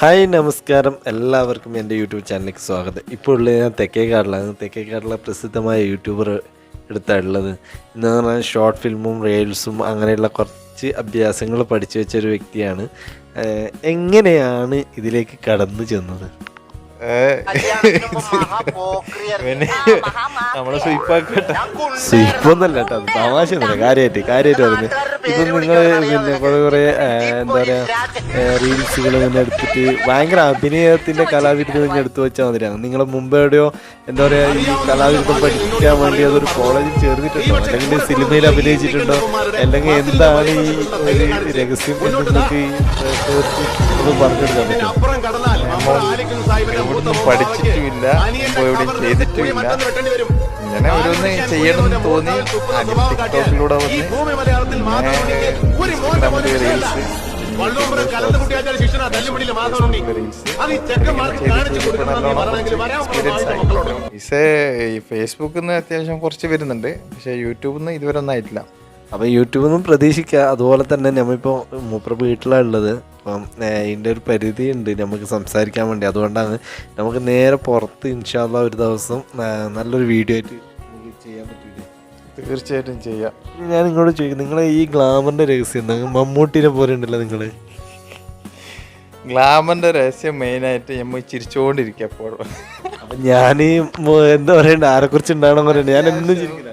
Hi നമസ്കാരം. എല്ലാവർക്കും എന്റെ യൂട്യൂബ് ചാനലിലേക്ക് സ്വാഗതം. ഇപ്പോൾ ഉള്ളത് ഞാൻ തെക്കേക്കാടിലാണ് തെക്കേക്കാടിലെ പ്രസിദ്ധമായ യൂട്യൂബർ എടുത്താണുള്ളത് എന്ന് പറഞ്ഞാൽ ഷോർട്ട് ഫിലിമും റീൽസും അങ്ങനെയുള്ള കുറച്ച് അഭ്യാസങ്ങൾ പഠിച്ചു വെച്ച ഒരു വ്യക്തിയാണ് എങ്ങനെയാണ് ഇതിലേക്ക് കടന്നു ചെന്നത്? പിന്നെ നമ്മളെ സ്വീപ്പാക്കട്ടെ സ്വീപ്പൊന്നല്ല കേട്ടോ തമാശ ഒന്നുമില്ല കാര്യമായിട്ട് കാര്യമായിട്ട് പറഞ്ഞു. ഇപ്പം നിങ്ങൾ പിന്നെ കുറേ കുറേ എന്താ പറയുക റീൽസുകൾ ഇങ്ങനെ എടുത്തിട്ട് ഭയങ്കര അഭിനയത്തിന്റെ കലാവിരുദ്ധം ഇങ്ങനെ എടുത്തു വെച്ചാൽ മതിയാണ് നിങ്ങൾ മുമ്പ് എവിടെയോ എന്താ പറയുക ഈ കലാവിരുദ്ധം പഠിക്കാൻ വേണ്ടി അതൊരു കോളേജിൽ ചേർന്നിട്ടുണ്ടോ? അല്ലെങ്കിൽ സിനിമയിൽ അഭിനയിച്ചിട്ടുണ്ടോ? അല്ലെങ്കിൽ എന്താണ് ഈ ഒരു രഹസ്യം എന്ന് നിങ്ങൾക്ക് ഈ പ്രേക്ഷകർക്ക് ഒന്ന് പറഞ്ഞെടുക്കാൻ പറ്റും പഠിച്ചിട്ടുമില്ല ഇപ്പോൾ എവിടെയും ചെയ്തിട്ടുമില്ല. ഇങ്ങനെ ഓരോന്ന് ചെയ്യണമെന്ന് തോന്നി. ടിക്ടോക്കിലൂടെ വന്ന്. റീൽസ് ഫേസ്ബുക്കിൽ നിന്ന് അത്യാവശ്യം കുറച്ച് വരുന്നുണ്ട്. പക്ഷെ യൂട്യൂബിൽ നിന്ന് ഇതുവരെ ഒന്നും ആയിട്ടില്ല. അപ്പം യൂട്യൂബിൽ നിന്നും പ്രതീക്ഷിക്കുക അതുപോലെ തന്നെ നമ്മളിപ്പോൾ മൂപ്പർ വീട്ടിലാണ് ഉള്ളത്. അപ്പം ഇതിന്റെ ഒരു പരിധി ഉണ്ട് നമുക്ക് സംസാരിക്കാൻ വേണ്ടി. അതുകൊണ്ടാണ് നമുക്ക് നേരെ പുറത്ത് ഇൻഷാല്ല ഒരു ദിവസം നല്ലൊരു വീഡിയോ ആയിട്ട് നമുക്ക് ചെയ്യാൻ പറ്റില്ല തീർച്ചയായിട്ടും ചെയ്യാം. ഞാൻ നിങ്ങളോട് ചോദിക്കും നിങ്ങളെ ഈ ഗ്ലാമറിന്റെ രഹസ്യം എന്താ? മമ്മൂട്ടിനെ പോലെ ഉണ്ടല്ലോ നിങ്ങൾ ഗ്ലാമറിന്റെ രഹസ്യം മെയിനായിട്ട് നമ്മൾ ചിരിച്ചുകൊണ്ടിരിക്കുക അപ്പോൾ അപ്പം ഞാൻ എന്താ പറയണ്ട? ആരെക്കുറിച്ച് ഉണ്ടാകണം പറയണ്ട? ഞാൻ എന്നും ചിരിക്കില്ല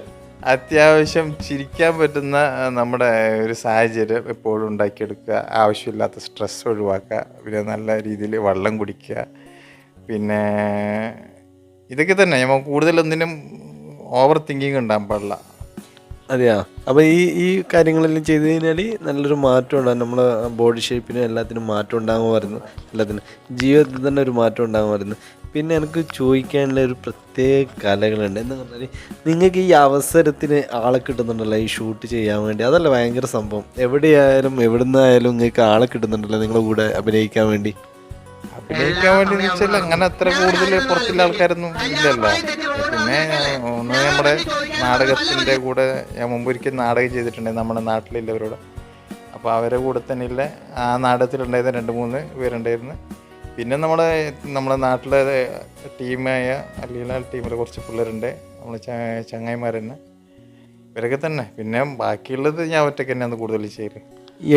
അത്യാവശ്യം ചിരിക്കാൻ പറ്റുന്ന നമ്മുടെ ഒരു സാഹചര്യം എപ്പോഴും ഉണ്ടാക്കിയെടുക്കുക ആവശ്യമില്ലാത്ത സ്ട്രെസ് ഒഴിവാക്കുക പിന്നെ നല്ല രീതിയിൽ വെള്ളം കുടിക്കുക പിന്നെ ഇതൊക്കെ തന്നെ. നമ്മൾ കൂടുതലൊന്നിനും ഓവർ തിങ്കിങ് ഉണ്ടാകാൻ പാടില്ല. അതെയാ. അപ്പോൾ ഈ ഈ കാര്യങ്ങളെല്ലാം ചെയ്തു കഴിഞ്ഞാൽ നല്ലൊരു മാറ്റം ഉണ്ടാകും നമ്മളെ ബോഡി ഷേപ്പിനും എല്ലാത്തിനും മാറ്റം ഉണ്ടാകും പറയുന്നു എല്ലാത്തിനും ജീവിതത്തിൽ തന്നെ ഒരു മാറ്റം ഉണ്ടാകും പറയുന്നു പിന്നെ എനിക്ക് ചോദിക്കാനുള്ള ഒരു പ്രത്യേക കലകളുണ്ട്. എന്ന് പറഞ്ഞാൽ നിങ്ങൾക്ക് ഈ അവസരത്തിന് ആളെ കിട്ടുന്നുണ്ടല്ലോ ഈ ഷൂട്ട് ചെയ്യാൻ വേണ്ടി. അതല്ല ഭയങ്കര സംഭവം. എവിടെയായാലും എവിടുന്നായാലും നിങ്ങൾക്ക് ആളെ കിട്ടുന്നുണ്ടല്ലോ നിങ്ങളുടെ കൂടെ അഭിനയിക്കാൻ വേണ്ടി. വേണ്ടി എന്ന് വെച്ചാൽ അങ്ങനെ അത്ര കൂടുതൽ പുറത്തുള്ള ആൾക്കാരൊന്നും ഇല്ലല്ലോ. പിന്നെ ഒന്ന് നമ്മുടെ നാടകത്തിന്റെ കൂടെ ഞാൻ മുമ്പ് ഒരിക്കൽ നാടകം ചെയ്തിട്ടുണ്ടെങ്കിൽ നമ്മുടെ നാട്ടിലുള്ളവരോട്. അപ്പോൾ അവരെ കൂടെ തന്നെ ഇല്ല. ആ നാടകത്തിലുണ്ടായിരുന്ന രണ്ട് മൂന്ന് പേരുണ്ടായിരുന്നു. പിന്നെ നമ്മുടെ നമ്മുടെ നാട്ടിലെ ടീമായ അല്ലെങ്കിൽ ആ ടീമിലെ കുറച്ച് പിള്ളേരുണ്ട്. നമ്മൾ ചങ്ങായിമാർ തന്നെ ഇവരൊക്കെ തന്നെ. പിന്നെ ബാക്കിയുള്ളത് ഞാൻ ഒറ്റയ്ക്ക് തന്നെയാണ് കൂടുതൽ ചെയ്യൽ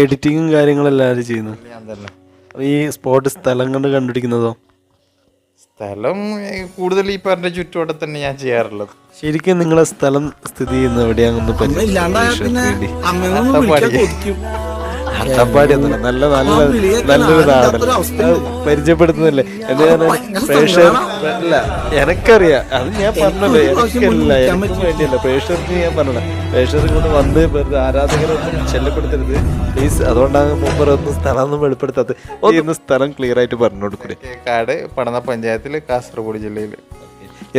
എഡിറ്റിങ്ങും കാര്യങ്ങളെല്ലാം എല്ലാവരും ചെയ്യുന്നു? ഞാൻ തന്നെ. ഈ സ്പോട്ട് സ്ഥലം കണ്ട് കണ്ടുപിടിക്കുന്നതോ? സ്ഥലം കൂടുതൽ ഈ പറഞ്ഞ ചുറ്റുവട്ടം തന്നെ ഞാൻ ചെയ്യാറുള്ളത്. ശരിക്കും നിങ്ങളെ സ്ഥലം സ്ഥിതി ചെയ്യുന്ന എവിടെയാണെന്ന് പരിചയം അട്ടപ്പാടി നല്ല നല്ല നല്ലൊരു നാടൻ. പരിചയപ്പെടുത്തുന്നില്ലേ? എന്ന് പറഞ്ഞാൽ പ്രേക്ഷകർ അല്ല എനക്കറിയാം. അത് ഞാൻ പറഞ്ഞല്ലോ? എനിക്കല്ല എനിക്ക് വേണ്ടിയല്ല. പ്രേക്ഷകർക്ക് ഞാൻ പറഞ്ഞത് പ്രേക്ഷകർ ഇങ്ങോട്ട് വന്ന് വെറുതെ ആരാധകരൊന്നും ശല്യപ്പെടുത്തരുത്. പ്ലീസ് അതുകൊണ്ടാണ് മുമ്പ് ഒന്നും സ്ഥലം ഒന്നും വെളിപ്പെടുത്താത്തത്. ഒന്ന് സ്ഥലം ക്ലിയർ ആയിട്ട് പറഞ്ഞു കൊടുക്കൂലേ കാട് പടന്ന പഞ്ചായത്തിൽ കാസർഗോഡ് ജില്ലയിൽ.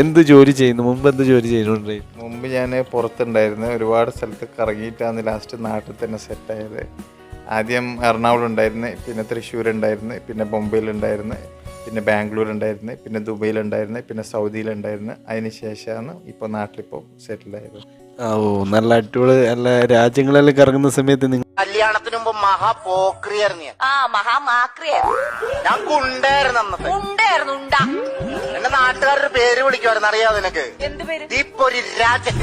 എന്ത് ജോലി ചെയ്യുന്നു? മുമ്പ് എന്ത് ജോലി ചെയ്യുന്നുണ്ട് മുമ്പ് ഞാൻ പുറത്തുണ്ടായിരുന്നു ഒരുപാട് സ്ഥലത്ത് കറങ്ങിയിട്ടാണ് ലാസ്റ്റ് നാട്ടിൽ തന്നെ സെറ്റായത് ആദ്യം എറണാകുളം ഉണ്ടായിരുന്നു പിന്നെ തൃശ്ശൂർ ഉണ്ടായിരുന്നു പിന്നെ ബോംബെയിൽ ഉണ്ടായിരുന്നു പിന്നെ ബാംഗ്ലൂർ ഉണ്ടായിരുന്നു പിന്നെ ദുബൈയിൽ ഉണ്ടായിരുന്നു പിന്നെ സൗദിയിൽ ഉണ്ടായിരുന്നു. അതിന് ശേഷമാണ് ഇപ്പോൾ നാട്ടിലിപ്പോൾ സെറ്റിൽ ആയത്. ഓ നല്ല അടിപൊളി നല്ല രാജ്യങ്ങളെല്ലാം കറങ്ങുന്ന സമയത്ത് നിങ്ങൾ കല്യാണത്തിന് മുമ്പ് മഹാ പോക്രിയായിരുന്നു ആ മഹാമാക്രിയായിരുന്നു. ഞാൻ കുണ്ടായിരുന്നു അന്നത്തെ. ഉണ്ടായിരുന്നു ഉണ്ട എന്റെ നാട്ടുകാരുടെ പേര് വിളിക്കുമായിരുന്നു അറിയാതെ നിനക്ക്? എന്ത് പേര്? ദീപ്പൊരി രാജൻ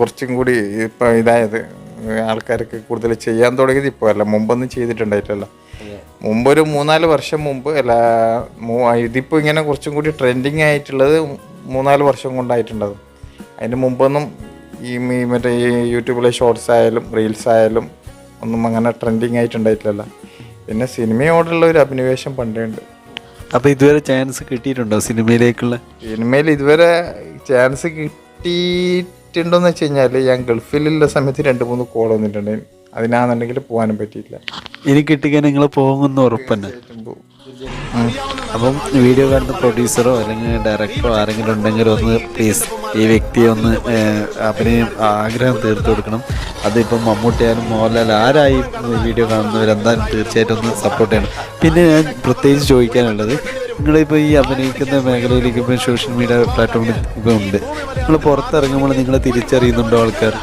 കുറച്ചും കൂടി ഇപ്പൊ ഇതായത് ആൾക്കാർക്ക് കൂടുതൽ ചെയ്യാൻ തുടങ്ങിയത് ഇപ്പോൾ അല്ല മുമ്പൊന്നും ചെയ്തിട്ടുണ്ടായിട്ടല്ല. മുമ്പൊരു ഒരു മൂന്നാൽ വർഷം മുമ്പ് അല്ല ഇതിപ്പോൾ ഇങ്ങനെ കുറച്ചും കൂടി ട്രെൻഡിങ് ആയിട്ടുള്ളത് മൂന്നാൽ വർഷം കൊണ്ടായിട്ടുണ്ടത് അതിന് മുമ്പൊന്നും ഈ മറ്റേ ഈ യൂട്യൂബിലെ ഷോർട്സ് ആയാലും റീൽസ് ആയാലും ഒന്നും അങ്ങനെ ട്രെൻഡിങ് ആയിട്ടുണ്ടായിട്ടില്ല പിന്നെ സിനിമയോടുള്ള ഒരു അഭിനിവേശം പണ്ടേ ഉണ്ട്. അപ്പൊ ഇതുവരെ ചാൻസ് കിട്ടിയിട്ടുണ്ടോ സിനിമയിലേക്കുള്ള? സിനിമയിൽ ഇതുവരെ ചാൻസ് കിട്ടിയിട്ടുണ്ടോന്ന് വെച്ച് കഴിഞ്ഞാൽ ഞാൻ ഗൾഫിലുള്ള സമയത്ത് രണ്ട് മൂന്ന് കോൾ വന്നിട്ടുണ്ട് അതിനാണെന്നുണ്ടെങ്കിൽ പോകാനും പറ്റിയില്ല ഇനി കിട്ടിക്കാൻ നിങ്ങൾ പോകുമെന്ന് ഉറപ്പന്നെ അപ്പം വീഡിയോ കാണുന്ന പ്രൊഡ്യൂസറോ അല്ലെങ്കിൽ ഡയറക്ടറോ ആരെങ്കിലും ഉണ്ടെങ്കിൽ ഒന്ന് പ്ലീസ് ഈ വ്യക്തിയെ ഒന്ന് അഭിനയം ആഗ്രഹം തീർത്തു കൊടുക്കണം. അതിപ്പം മമ്മൂട്ടിയായാലും മോഹൻലാൽ ആരായി വീഡിയോ കാണുന്നവരെന്തായാലും തീർച്ചയായിട്ടും ഒന്ന് സപ്പോർട്ട് ചെയ്യണം. പിന്നെ ഞാൻ പ്രത്യേകിച്ച് ചോദിക്കാനുള്ളത് നിങ്ങളിപ്പോൾ ഈ അഭിനയിക്കുന്ന മേഖലയിലേക്ക് ഇപ്പോൾ സോഷ്യൽ മീഡിയ പ്ലാറ്റ്ഫോമിൽ ഉണ്ട്. നിങ്ങൾ പുറത്തിറങ്ങുമ്പോൾ നിങ്ങളെ തിരിച്ചറിയുന്നുണ്ടോ ആൾക്കാർ?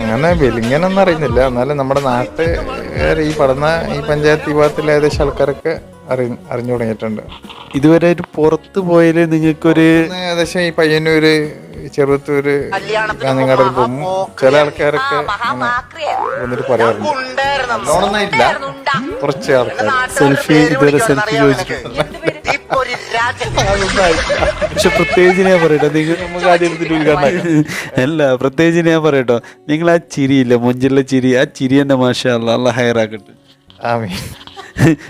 അങ്ങനെ വെലിങ്ങനൊന്നും അറിയുന്നില്ല. എന്നാലും നമ്മുടെ നാട്ടുകാർ ഈ പഠന ഈ പഞ്ചായത്ത് വിഭാഗത്തിൽ ഏകദേശം ആൾക്കാരൊക്കെ അറി അറിഞ്ഞു തുടങ്ങിയിട്ടുണ്ട്. ഇതുവരെ ഒരു പുറത്ത് പോയാൽ നിങ്ങൾക്കൊരു ഏകദേശം ഈ പയ്യന്നൂര് ചെറുത്തൂര് കാഞ്ഞങ്ങാട് പോകും. ചില ആൾക്കാരൊക്കെ വന്നിട്ട് പറയാറുണ്ട്. ലോണൊന്നായിട്ടില്ല കുറച്ച് ആൾക്കാർ സെൽഫി ഇതുവരെ സെൽഫി ചോദിച്ചിട്ടുണ്ട്. പക്ഷെ പ്രത്യേകിച്ച് ഞാൻ പറയട്ടോ നിങ്ങൾ നമുക്ക് ആദ്യം എടുത്തിട്ട് ഉദ്ഘാടനം അല്ല പ്രത്യേകിച്ച് ഞാൻ പറയട്ടോ. നിങ്ങൾ ആ ചിരിയില്ല മുഞ്ചിലെ ചിരി ആ ചിരി എന്നെ മാഷാ അല്ല ഹയറാക്കട്ടെ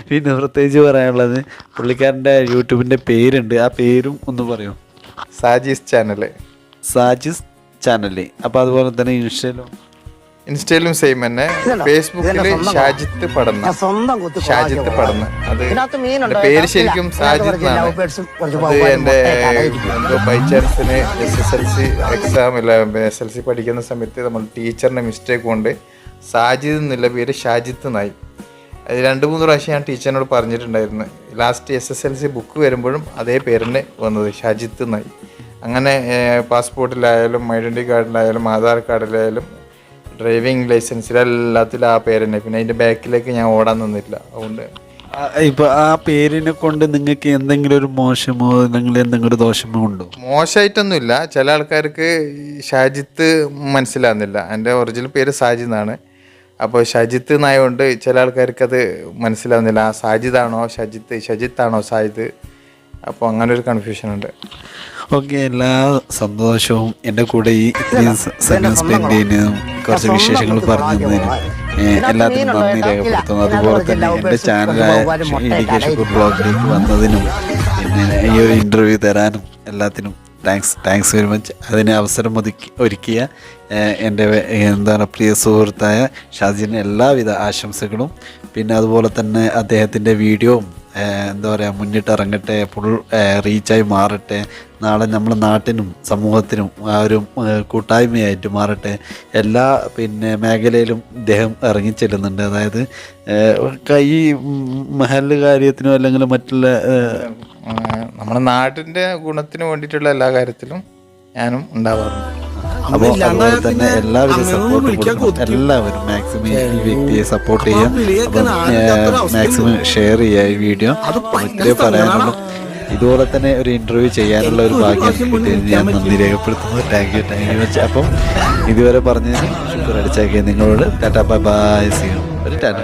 പിന്നെ പ്രത്യേകിച്ച് പറയാനുള്ളത് പുള്ളിക്കാരന്റെ യൂട്യൂബിന്റെ പേരുണ്ട് ആ പേരും ഒന്ന് പറയോ. Saji's channel Saji's channel. അപ്പോൾ അതുപോലെ തന്നെ ഇൻസ്റ്റയിലും ഇൻസ്റ്റയിലും സെയിം തന്നെ. ഫേസ്ബുക്കിൽ ഷാജിത്ത് കുത്തി ഷാജിത്ത് പഠന അത് പേര് ശരിക്കും ഷാജിത്ത് സാജിത്ത് അത് എന്റെ എന്തോ by ചാൻസിന് S S L C exam ഇല്ല എസ് എൽ സി പഠിക്കുന്ന സമയത്ത് നമ്മൾ ടീച്ചറിന്റെ മിസ്റ്റേക്ക് കൊണ്ട് സാജിദ് എന്നുള്ള പേര് ഷാജിത്ത് എന്നായി. അത് രണ്ട് മൂന്ന് പ്രാവശ്യം ഞാൻ ടീച്ചറിനോട് പറഞ്ഞിട്ടുണ്ടായിരുന്നു. Last S S L C book വരുമ്പോഴും അതേ പേരിന് വന്നത് ഷാജിത്ത് എന്നായി. അങ്ങനെ പാസ്പോർട്ടിലായാലും ഐഡന്റി കാർഡിലായാലും ആധാർ കാർഡിലായാലും ഡ്രൈവിംഗ് ലൈസൻസിലെല്ലാത്തിലും ആ പേര് തന്നെ പിന്നെ അതിന്റെ ബാക്കിലേക്ക് ഞാൻ ഓടാൻ നിന്നില്ല അതുകൊണ്ട് ഇപ്പൊ ആ പേരിനെ കൊണ്ട് നിങ്ങൾക്ക് എന്തെങ്കിലും ഒരു മോശമോ എന്തെങ്കിലും ഒരു ദോഷമോ ഉണ്ടോ? മോശമായിട്ടൊന്നുമില്ല. ചില ആൾക്കാർക്ക് ഷാജിത്ത് മനസ്സിലാകുന്നില്ല. എന്റെ ഒറിജിനൽ പേര് സാജി എന്നാണ്. അപ്പോൾ ഷജിത്ത് എന്നായതുകൊണ്ട് ചില ആൾക്കാർക്ക് അത് മനസ്സിലാവുന്നില്ല ആ സാജിദാണോ ഷജിത്ത് ആണോ സാജിദ് അപ്പോൾ അങ്ങനെ ഒരു കൺഫ്യൂഷൻ ഉണ്ട്. ഓക്കെ എല്ലാ സന്തോഷവും എന്റെ കൂടെ ഈ സ്പെൻഡ് ചെയ്യുന്നതും കുറച്ച് വിശേഷങ്ങൾ പറഞ്ഞു തന്നതിന്. എല്ലാത്തിനും നന്ദി രേഖപ്പെടുത്തുന്നു. അതുപോലെ തന്നെ എന്റെ ചാനലായ എഡ്യൂക്കേഷൻ ബ്ലോഗിലേക്ക് വന്നതിനും പിന്നെ ഈ ഒരു ഇന്റർവ്യൂ തരാനും എല്ലാത്തിനും താങ്ക്സ് താങ്ക്സ് വെരി മച്ച് അതിന് അവസരം ഒതുക്കി ഒരുക്കിയ എന്റെ എന്താ എന്താണ് പ്രിയ സുഹൃത്തായ ഷാജിന് എല്ലാവിധ ആശംസകളും. പിന്നെ അതുപോലെ തന്നെ അദ്ദേഹത്തിന്റെ വീഡിയോയും എന്താ പറയുക മുന്നിട്ടിറങ്ങട്ടെ ഫുൾ റീച്ചായി മാറട്ടെ നാളെ നമ്മുടെ നാട്ടിനും സമൂഹത്തിനും ആ ഒരു കൂട്ടായ്മയായിട്ട് മാറട്ടെ. എല്ലാ പിന്നെ മേഖലയിലും ഇദ്ദേഹം ഇറങ്ങിച്ചെല്ലുന്നുണ്ട്. അതായത് ക- ഈ മഹൽ കാര്യത്തിനോ അല്ലെങ്കിൽ മറ്റുള്ള നമ്മുടെ നാട്ടിന്റെ ഗുണത്തിന് വേണ്ടിയിട്ടുള്ള എല്ലാ കാര്യത്തിലും ഞാനും ഉണ്ടാവാറുണ്ട്. അപ്പോൾ അതുപോലെ തന്നെ എല്ലാവരും സപ്പോർട്ട് കൊടുക്കണം. എല്ലാവരും മാക്സിമം ഈ വ്യക്തിയെ സപ്പോർട്ട് ചെയ്യാം. മാക്സിമം ഷെയർ ചെയ്യുക ഈ വീഡിയോ. ഇത്രേ പറയാനുള്ളൂ. ഇതുപോലെ തന്നെ ഒരു ഇന്റർവ്യൂ ചെയ്യാനുള്ള ഒരു ഭാഗ്യം കിട്ടിയതിന് ഞാൻ നന്ദി രേഖപ്പെടുത്തുന്നു. Thank you thank you much അപ്പം ഇതുവരെ പറഞ്ഞതിന് ശുക്ർ അടിച്ചാക്കിയ നിങ്ങളോട്. ടാറ്റാ ബൈ ബൈ സി ഒരു ടാറ്റ.